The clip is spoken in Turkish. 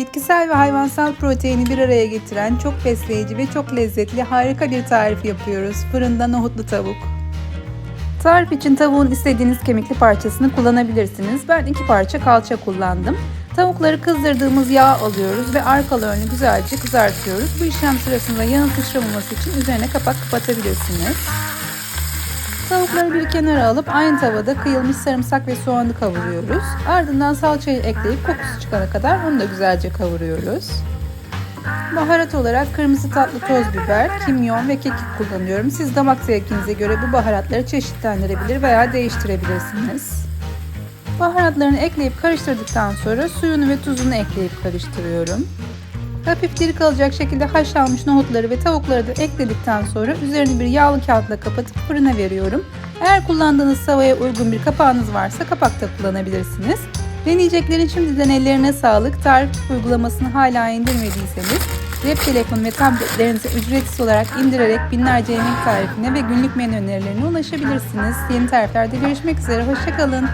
Bitkisel ve hayvansal proteini bir araya getiren çok besleyici ve çok lezzetli harika bir tarif yapıyoruz. Fırında nohutlu tavuk. Tarif için tavuğun istediğiniz kemikli parçasını kullanabilirsiniz. Ben iki parça kalça kullandım. Tavukları kızdırdığımız yağ alıyoruz ve arkalarını güzelce kızartıyoruz. Bu işlem sırasında yağın sıçramaması için üzerine kapak kapatabilirsiniz. Tavukları bir kenara alıp aynı tavada kıyılmış sarımsak ve soğanı kavuruyoruz. Ardından salçayı ekleyip kokusu çıkana kadar onu da güzelce kavuruyoruz. Baharat olarak kırmızı tatlı toz biber, kimyon ve kekik kullanıyorum. Siz damak zevkinize göre bu baharatları çeşitlendirebilir veya değiştirebilirsiniz. Baharatlarını ekleyip karıştırdıktan sonra suyunu ve tuzunu ekleyip karıştırıyorum. Hafif diri kalacak şekilde haşlanmış nohutları ve tavukları da ekledikten sonra üzerini bir yağlı kağıtla kapatıp fırına veriyorum. Eğer kullandığınız savaya uygun bir kapağınız varsa kapak da kullanabilirsiniz. Deneyeceklerin şimdiden ellerine sağlık. Tarif uygulamasını hala indirmediyseniz cep telefonu ve tabletlerinize ücretsiz olarak indirerek binlerce yemek tarifine ve günlük menü önerilerine ulaşabilirsiniz. Yeni tariflerde görüşmek üzere. Hoşçakalın.